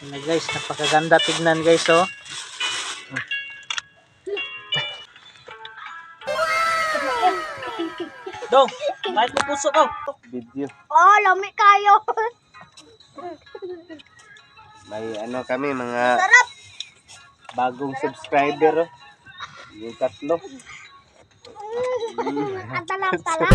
Na guys, napakaganda tignan guys oh. Dong, bakit mo puso ko? Video. Oh, lami kayo. May ano kami mga Sarap. bagong subscriber. oh. Yung tatlo. Ang talang-tala.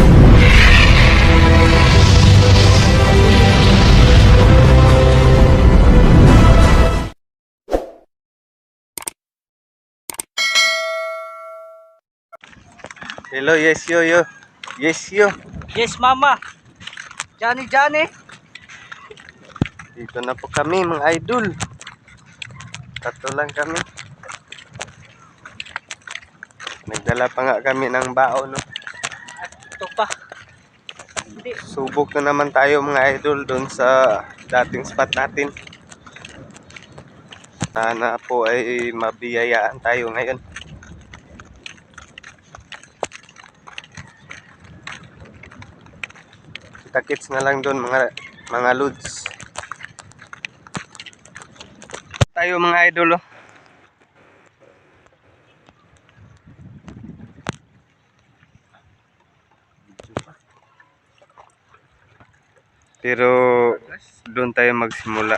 Hello, yes yo yo. Yes yo. Yes, mama. Johnny, Johnny. Dito na po kami mga idol. Tatlo lang kami. Nagdala pa nga kami ng baon. No? Ito pa. Hindi. Subok na naman tayo mga idol doon sa dating spot natin. Sana po ay mabiyayaan tayo ngayon. Kita-kits na lang doon mga mga lods. Tayo mga idol oh. Pero doon tayo magsimula.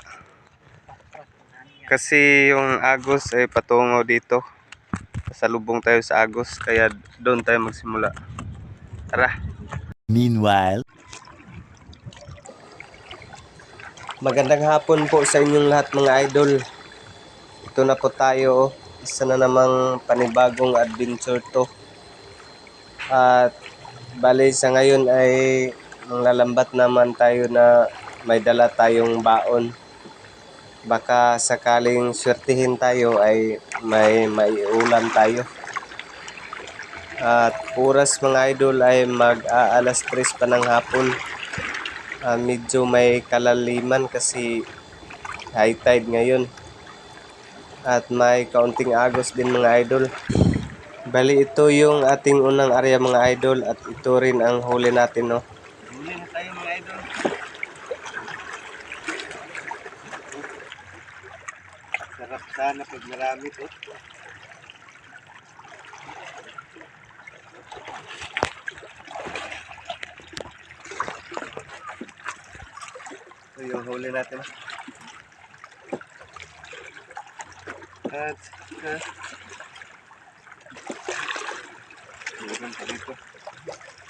Kasi yung Agos ay patungo dito. Salubong tayo sa Agos kaya doon tayo magsimula. Tara. Meanwhile, Magandang hapon po sa inyong lahat mga idol. Ito na po tayo. oh. Isa na namang panibagong adventure to. At bali sa ngayon ay manglalambat naman tayo na may dala tayong baon. Baka sakaling swertihin tayo ay may maiulam tayo. At oras mga idol ay mag-aalas 3 pa ng hapon. Ah, medyo may kalaliman kasi high tide ngayon. At may kaunting agos din mga idol. Bali ito yung ating unang area mga idol at ito rin ang huli natin no. Huli na tayo mga idol. Sarap sana pag marami to. Ito yung huli natin. At, uh, meron pa dito.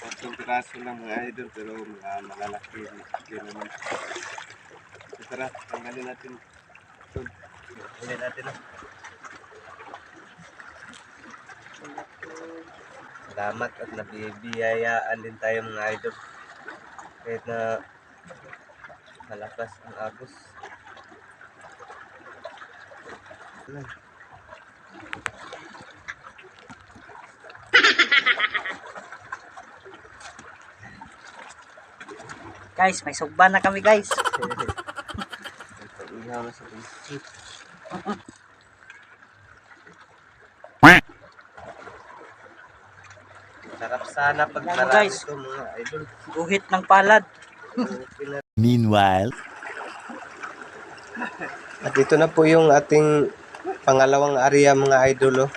Tatlong piraso lang mga idol, pero mga malalaki din naman. So, tara, tanggalin natin. Ito, huli natin. Salamat at nabibiyayaan din tayo mga idol. Kahit na malakas ang agos. Guys, may sugba na kami guys. Na sa jeep. Sarap sana pag marami guys? ito mga idol. Guhit ng palad. Meanwhile, At ito na po yung ating pangalawang area mga idol. Oh.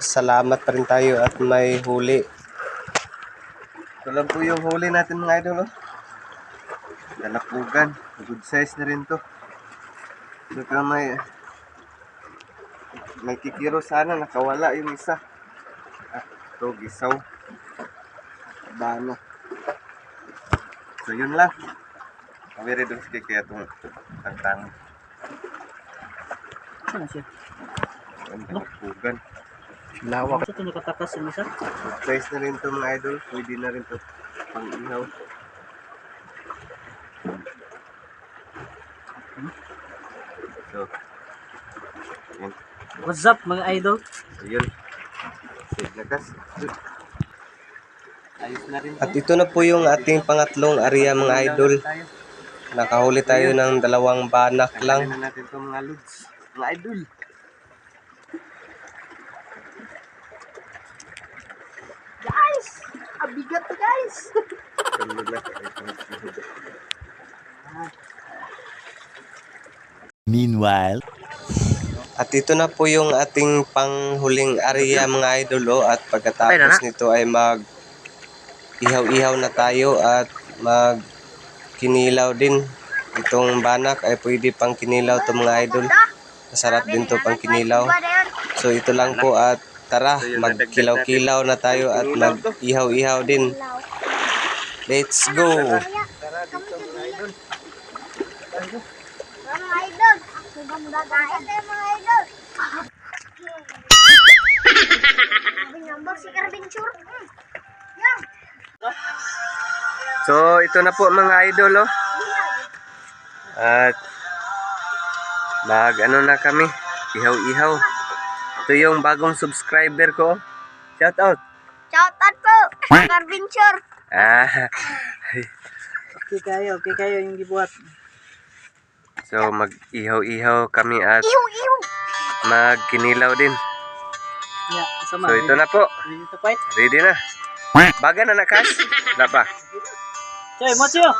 Salamat pa rin tayo at may huli. Ito lang po yung huli natin mga idol. Oh. Good size na rin to. Saka may may kikiro sana nakawala yung isa. Ah, ito gisaw. Bano. So yun lang. Kami rin doon sige kaya itong tantang. Ano siya? Ang dalapugan. Lawak. Ito nakatakas yung isa. Good size na rin to mga idol. Pwede na rin to pang ihaw. So, yun. What's up mga idol? So, yun. Save na gas. Ayos na rin. At ito na po yung ating pangatlong area mga idol. Nakahuli tayo ng dalawang banak lang. na natin itong mga lods. Mga idol. Guys, abigat to guys. Meanwhile. At ito na po yung ating panghuling area mga idol oh, at pagkatapos nito ay mag ihaw-ihaw na tayo at mag kinilaw din. Itong banak ay pwede pang kinilaw to mga idol. Masarap din to pang kinilaw. So ito lang po at tara magkilaw-kilaw na tayo at mag ihaw-ihaw din. Let's go! Mga idol. Sugang gagawin tayo mga idol. Sabi nga si Carventure. So ito na po mga idol oh. At mag ano na kami, ihaw-ihaw. Ito yung bagong subscriber ko. Shout out. Shout out po. Carventure. Ah, Okay kayo, okay kayo yung gibuhat. so mag ihaw-ihaw kami at magkinilaw din. Yeah. So ito na po. Ready na. Baga na nakas? Wala pa. Choy, Mochio!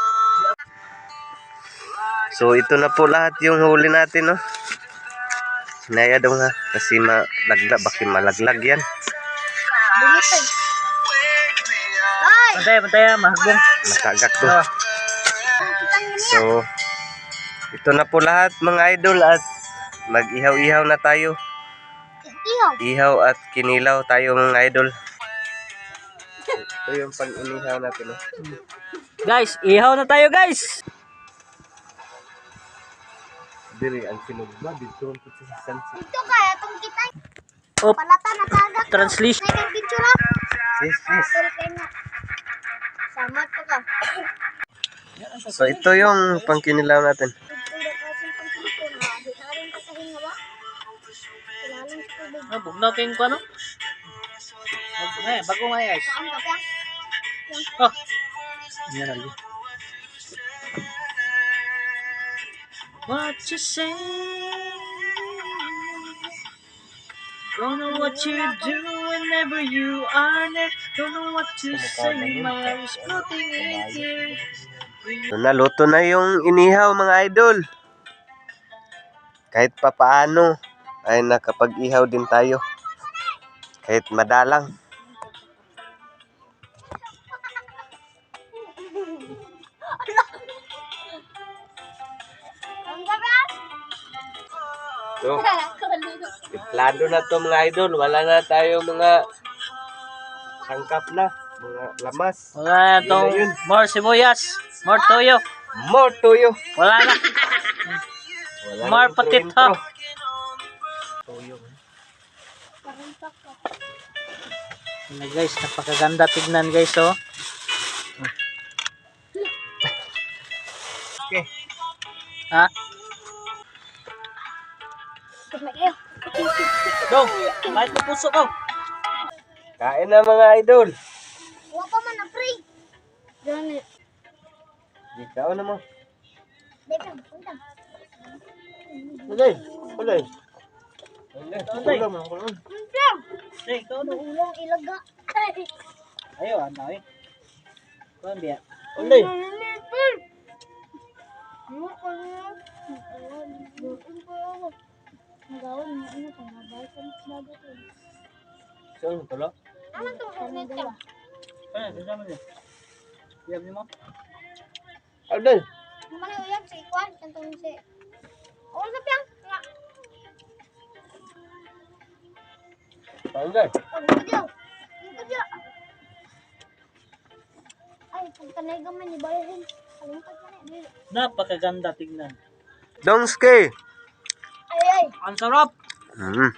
So ito na po lahat yung huli natin no. Sinaya daw nga kasi malaglag, baki malaglag yan. Bumitoy. Ay! Pantay, pantay, mahagbong. Nakagak to. Ah. So, ito na po lahat mga idol at mag-ihaw-ihaw na tayo. Ihaw. Ihaw at kinilaw tayo mga idol. Ito yung pang-inihaw natin. No? Guys, ihaw na tayo guys! Diri ang sinugba dito sa sunset. Ito kaya itong kita. Op, Palata na tagak. translation. May Carventure ha. Yes, yes. Na. Samat ko ka. So ito yung pang-kinilaw natin. Ba? Ah, bugnaw kayong ko ano? Eh, bago nga guys. Yan lagi. What you say? Don't know what you do whenever you are there. Don't know what to say. My eyes floating in tears. So, naluto na yung inihaw mga idol. Kahit papaano ay nakapag-ihaw din tayo. Kahit madalang. So, plano na to mga idol. Wala na tayo mga sangkap na. Mga lamas. Wala na tong Yun more sibuyas. More toyo. More tuyo. Wala na. Wala More intro. Tuyo. Ano guys, napakaganda tignan guys oh. Okay. Ha? Dong, kahit mo puso ko. Kain na mga idol. Huwag pa man na free. Eh. Ikaw na mo. Deka, punta. Ulay. Ulay. Ulay. Punta. Hey, ikaw no. Ulong ilaga. Ayo, ano eh. Kuan biya. Ulay. Ano ko na? Doon ko ako. Nagawan mo ano pa na ba sa bago ko. Saan tulo? Ano to? Ano to? Ano, kasama niya. Niyo mo. Ulay. Mana uyan si Kwan tentang si. Oh, sa. Ulay. Oh, video. Video. Ay, kung kanay gaman ni bayahin. Ka. Dili. Napakaganda tignan. Dongske. Ay, ay. Ang sarap. Mm.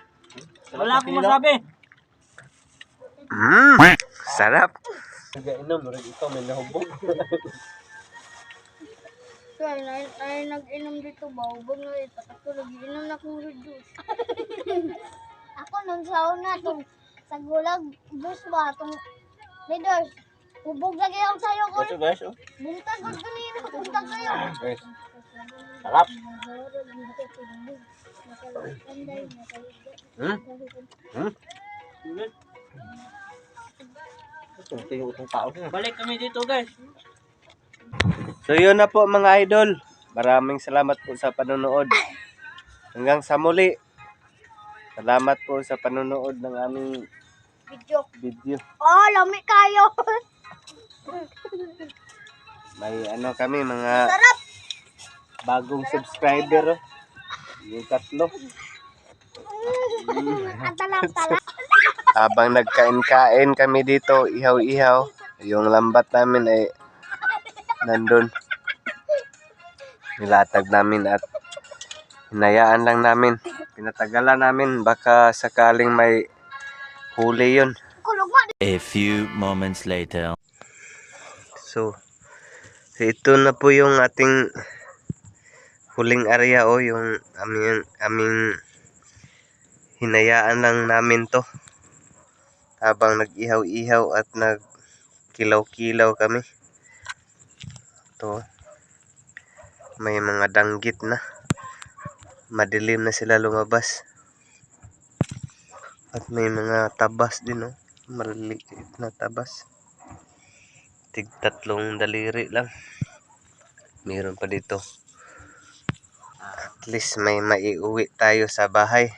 Wala akong masabi. Mm. Sarap. Nagainom, rin ikaw may nahubog. Kaya na, ay nag-inom dito ba? Ubog na ito. Ako nag-inom na akong juice. ako nung sa una, itong sa gulag, juice ba? Itong leaders. Ubog lagi ako sa'yo ko. Ito guys, oh. Buntag ko kanina. Buntag kayo. Guys. Sarap. Hmm? Hmm? Ito yung utong tao. Balik kami dito guys. So yun na po mga idol. Maraming salamat po sa panonood. Hanggang sa muli. Salamat po sa panonood ng aming Video. video. Oh, lami kayo. May ano kami mga Sarap. Bagong subscriber. oh. Yung tatlo. Habang nagkain-kain kami dito, ihaw-ihaw, yung lambat namin ay nandun. Nilatag namin at hinayaan lang namin. Pinatagalan namin, baka sakaling may huli yun. A few moments later. So, ito na po yung ating huling area o yung aming, aming hinayaan lang namin to habang nag-ihaw-ihaw at nagkilaw-kilaw kami. To may mga danggit na. Madilim na sila lumabas. At may mga tabas din, oh. Maliliit na tabas tig tatlong daliri lang. Meron pa dito. Least may maiuwi tayo sa bahay.